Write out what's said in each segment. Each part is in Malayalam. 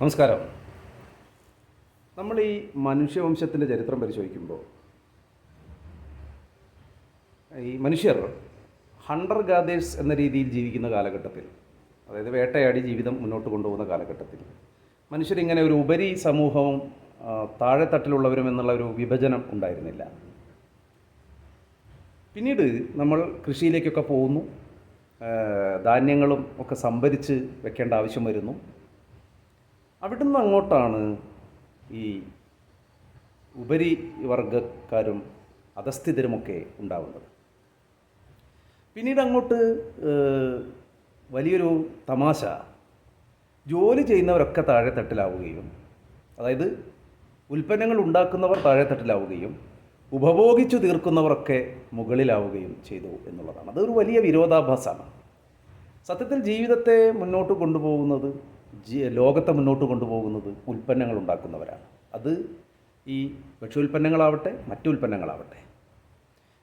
നമസ്കാരം. നമ്മൾ ഈ മനുഷ്യവംശത്തിന്റെ ചരിത്രം പരിശോധിക്കുമ്പോൾ ഈ മനുഷ്യർ ഹണ്ടർ ഗാദേഴ്സ് എന്ന രീതിയിൽ ജീവിക്കുന്ന കാലഘട്ടത്തിൽ അതായത് വേട്ടയാടി ജീവിതം മുന്നോട്ട് കൊണ്ടുപോകുന്ന കാലഘട്ടത്തിൽ മനുഷ്യരിങ്ങനെ ഒരു ഉപരി സമൂഹവും താഴെത്തട്ടിലുള്ളവരും എന്നുള്ള ഒരു വിഭജനം ഉണ്ടായിരുന്നില്ല. പിന്നീട് നമ്മൾ കൃഷിയിലേക്കൊക്കെ പോകുന്നു ധാന്യങ്ങളും ഒക്കെ സംഭരിച്ച് വെക്കേണ്ട ആവശ്യം വരുന്നു. അവിടുന്ന് അങ്ങോട്ടാണ് ഈ ഉപരി വർഗക്കാരും അധസ്ഥിതരുമൊക്കെ ഉണ്ടാവുന്നത്. പിന്നീട് അങ്ങോട്ട് വലിയൊരു തമാശ. ജോലി ചെയ്യുന്നവരൊക്കെ താഴെത്തട്ടിലാവുകയും അതായത് ഉൽപ്പന്നങ്ങൾ ഉണ്ടാക്കുന്നവർ താഴെത്തട്ടിലാവുകയും ഉപഭോഗിച്ചു തീർക്കുന്നവരൊക്കെ മുകളിലാവുകയും ചെയ്തു എന്നുള്ളതാണ്. അതൊരു വലിയ വിരോധാഭാസമാണ്. സത്യത്തിൽ ജീവിതത്തെ മുന്നോട്ട് കൊണ്ടുപോകുന്നത് ലോകത്തെ മുന്നോട്ട് കൊണ്ടുപോകുന്നത് ഉൽപ്പന്നങ്ങൾ ഉണ്ടാക്കുന്നവരാണ്. അത് ഈ ഭക്ഷ്യോൽപ്പന്നങ്ങളാവട്ടെ മറ്റു ഉൽപ്പന്നങ്ങളാവട്ടെ.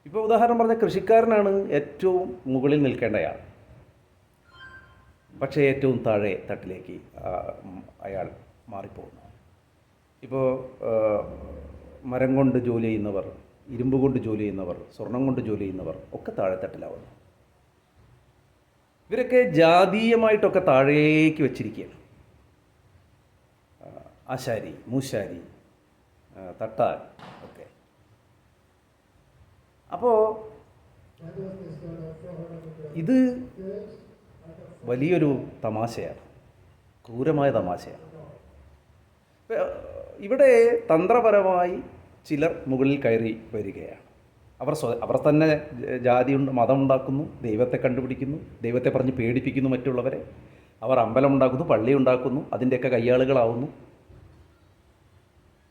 ഇപ്പോൾ ഉദാഹരണം പറഞ്ഞാൽ കൃഷിക്കാരനാണ് ഏറ്റവും മുകളിൽ നിൽക്കേണ്ടയാൾ. പക്ഷേ ഏറ്റവും താഴെ തട്ടിലേക്ക് അയാൾ മാറിപ്പോകുന്നു. ഇപ്പോൾ മരം കൊണ്ട് ജോലി ചെയ്യുന്നവർ ഇരുമ്പ് കൊണ്ട് ജോലി ചെയ്യുന്നവർ സ്വർണം കൊണ്ട് ജോലി ചെയ്യുന്നവർ ഒക്കെ താഴെ തട്ടിലാവുന്നു ഇവരൊക്കെ ജാതീയമായിട്ടൊക്കെ താഴേക്ക് വെച്ചിരിക്കുകയാണ്. ആശാരി മൂശാരി തട്ടാൽ ഒക്കെ അപ്പോൾ ഇത് വലിയൊരു തമാശയാണ്. ക്രൂരമായ തമാശയാണ്. ഇവിടെ തന്ത്രപരമായി ചിലർ മുകളിൽ കയറി വരികയാണ്. അവർ സ്വ അവർ തന്നെ മതം ഉണ്ടാക്കുന്നു ദൈവത്തെ കണ്ടുപിടിക്കുന്നു ദൈവത്തെ പറഞ്ഞ് പേടിപ്പിക്കുന്നു മറ്റുള്ളവരെ. അവർ അമ്പലം ഉണ്ടാക്കുന്നു പള്ളി ഉണ്ടാക്കുന്നു അതിന്റെയൊക്കെ കയ്യാളുകളാവുന്നു.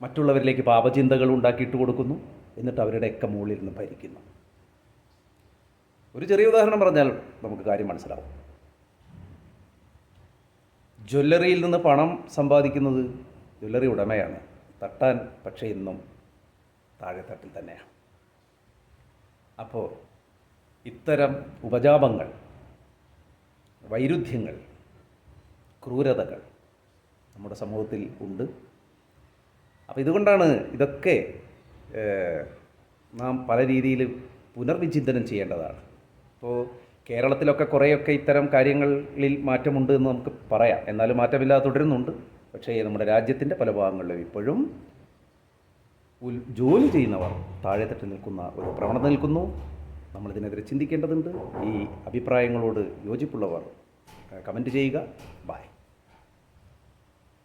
മറ്റുള്ളവരിലേക്ക് പാപചിന്തകൾ ഉണ്ടാക്കിയിട്ട് കൊടുക്കുന്നു. എന്നിട്ട് അവരുടെയൊക്കെ മുകളിൽ നിന്ന് ഭരിക്കുന്നു. ഒരു ചെറിയ ഉദാഹരണം പറഞ്ഞാൽ നമുക്ക് കാര്യം മനസ്സിലാവും. ജ്വല്ലറിയിൽ നിന്ന് പണം സമ്പാദിക്കുന്നത് ജ്വല്ലറി ഉടമയാണ്. തട്ടാൻ പക്ഷേ ഇന്നും താഴെത്തട്ടിൽ തന്നെയാണ്. അപ്പോൾ ഇത്തരം ഉപജാപങ്ങൾ വൈരുദ്ധ്യങ്ങൾ ക്രൂരതകൾ നമ്മുടെ സമൂഹത്തിൽ ഉണ്ട്. അപ്പോൾ ഇതുകൊണ്ടാണ് ഇതൊക്കെ നാം പല രീതിയിൽ പുനർവിചിന്തനം ചെയ്യേണ്ടതാണ്. ഇപ്പോൾ കേരളത്തിലൊക്കെ കുറേയൊക്കെ ഇത്തരം കാര്യങ്ങളിൽ മാറ്റമുണ്ട് എന്ന് നമുക്ക് പറയാം. എന്നാലും മാറ്റമില്ലാതെ തുടരുന്നുണ്ട്. പക്ഷേ നമ്മുടെ രാജ്യത്തിന്റെ പല ഭാഗങ്ങളിലും ഇപ്പോഴും ജോലി ചെയ്യുന്നവർ താഴെത്തട്ട് നിൽക്കുന്ന ഒരു പ്രവണത നിൽക്കുന്നു. നമ്മളിതിനെതിരെ ചിന്തിക്കേണ്ടതുണ്ട്. ഈ അഭിപ്രായങ്ങളോട് യോജിപ്പുള്ളവർ കമന്റ് ചെയ്യുക. ബായ്